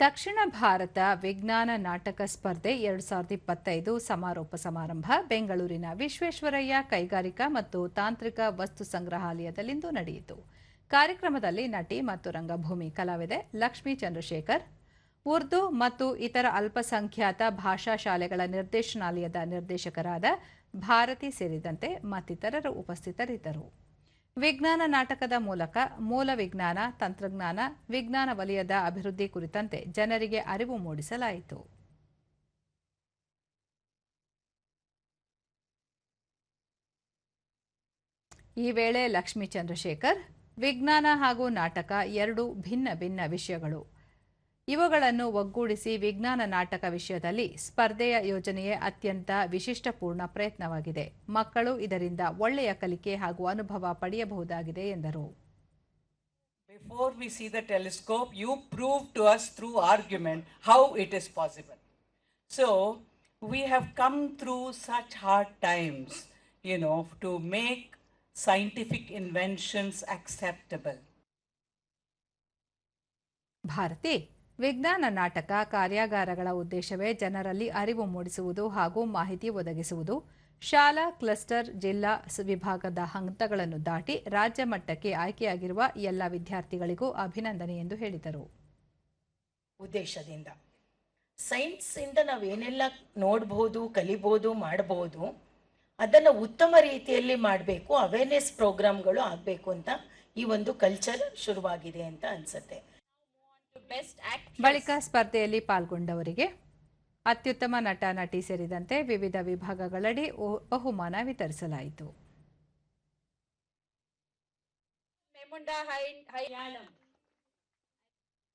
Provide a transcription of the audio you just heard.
ದಕ್ಷಿಣ ಭಾರತ ವಿಜ್ಞಾನ ನಾಟಕ ಸ್ಪರ್ಧೆ ಎರಡು ಸಾವಿರದ ಇಪ್ಪತ್ತೈದು ಸಮಾರೋಪ ಸಮಾರಂಭ. ಬೆಂಗಳೂರಿನ ವಿಶ್ವೇಶ್ವರಯ್ಯ ಕೈಗಾರಿಕಾ ಮತ್ತು ತಾಂತ್ರಿಕ ವಸ್ತು ಸಂಗ್ರಹಾಲಯದಲ್ಲಿಂದು ನಡೆಯಿತು. ಕಾರ್ಯಕ್ರಮದಲ್ಲಿ ನಟಿ ಮತ್ತು ರಂಗಭೂಮಿ ಕಲಾವಿದೆ ಲಕ್ಷ್ಮೀ ಚಂದ್ರಶೇಖರ್, ಉರ್ದು ಮತ್ತು ಇತರ ಅಲ್ಪಸಂಖ್ಯಾತ ಭಾಷಾ ಶಾಲೆಗಳ ನಿರ್ದೇಶನಾಲಯದ ನಿರ್ದೇಶಕರಾದ ಭಾರತಿ ಸೇರಿದಂತೆ ಮತ್ತಿತರರು ಉಪಸ್ಥಿತರಿದ್ದರು. ವಿಜ್ಞಾನ ನಾಟಕದ ಮೂಲಕ ಮೂಲ ವಿಜ್ಞಾನ, ತಂತ್ರಜ್ಞಾನ, ವಿಜ್ಞಾನ ವಲಯದ ಅಭಿವೃದ್ಧಿ ಕುರಿತಂತೆ ಜನರಿಗೆ ಅರಿವು ಮೂಡಿಸಲಾಯಿತು. ಈ ವೇಳೆ ಲಕ್ಷ್ಮೀ ಚಂದ್ರಶೇಖರ್, ವಿಜ್ಞಾನ ಹಾಗೂ ನಾಟಕ ಎರಡು ಭಿನ್ನ ಭಿನ್ನ ವಿಷಯಗಳು. ಇವುಗಳನ್ನು ಒಗ್ಗೂಡಿಸಿ ವಿಜ್ಞಾನ ನಾಟಕ ವಿಷಯದಲ್ಲಿ ಸ್ಪರ್ಧೆಯ ಯೋಜನೆಯೇ ಅತ್ಯಂತ ವಿಶಿಷ್ಟಪೂರ್ಣ ಪ್ರಯತ್ನವಾಗಿದೆ ಮಕ್ಕಳು ಇದರಿಂದ ಒಳ್ಳೆಯ ಕಲಿಕೆ ಹಾಗೂ ಅನುಭವ ಪಡೆಯಬಹುದಾಗಿದೆ ಎಂದರು Before we see the telescope, you prove to us through argument how it is possible. So, we have come through such hard times, you know, to make scientific inventions acceptable. Bharati ವಿಜ್ಞಾನ ನಾಟಕ ಕಾರ್ಯಾಗಾರಗಳ ಉದ್ದೇಶವೇ ಜನರಲ್ಲಿ ಅರಿವು ಮೂಡಿಸುವುದು ಹಾಗೂ ಮಾಹಿತಿ ಒದಗಿಸುವುದು. ಶಾಲಾ, ಕ್ಲಸ್ಟರ್, ಜಿಲ್ಲಾ ವಿಭಾಗದ ಹಂತಗಳನ್ನು ದಾಟಿ ರಾಜ್ಯ ಮಟ್ಟಕ್ಕೆ ಆಯ್ಕೆಯಾಗಿರುವ ಎಲ್ಲ ವಿದ್ಯಾರ್ಥಿಗಳಿಗೂ ಅಭಿನಂದನೆ ಎಂದು ಹೇಳಿದರು. ಉದ್ದೇಶದಿಂದ. ಸೈನ್ಸಿಂದ ನಾವೇನೆಲ್ಲ ನೋಡ್ಬೋದು, ಕಲಿಬೋದು ಮಾಡಬಹುದು ಅದನ್ನು ಉತ್ತಮ ರೀತಿಯಲ್ಲಿ ಮಾಡಬೇಕು ಅವೇರ್ನೆಸ್ ಪ್ರೋಗ್ರಾಮ್ಗಳು ಆಗಬೇಕು ಅಂತ ಈ ಒಂದು ಕಲ್ಚರ್ ಶುರುವಾಗಿದೆ ಅಂತ ಅನ್ಸುತ್ತೆ. ಬಳಿಕ ಸ್ಪರ್ಧೆಯಲ್ಲಿ ಪಾಲ್ಗೊಂಡವರಿಗೆ ಅತ್ಯುತ್ತಮ ನಟ ನಟಿ ಸೇರಿದಂತೆ ವಿವಿಧ ವಿಭಾಗಗಳಡಿ ಬಹುಮಾನ ವಿತರಿಸಲಾಯಿತು.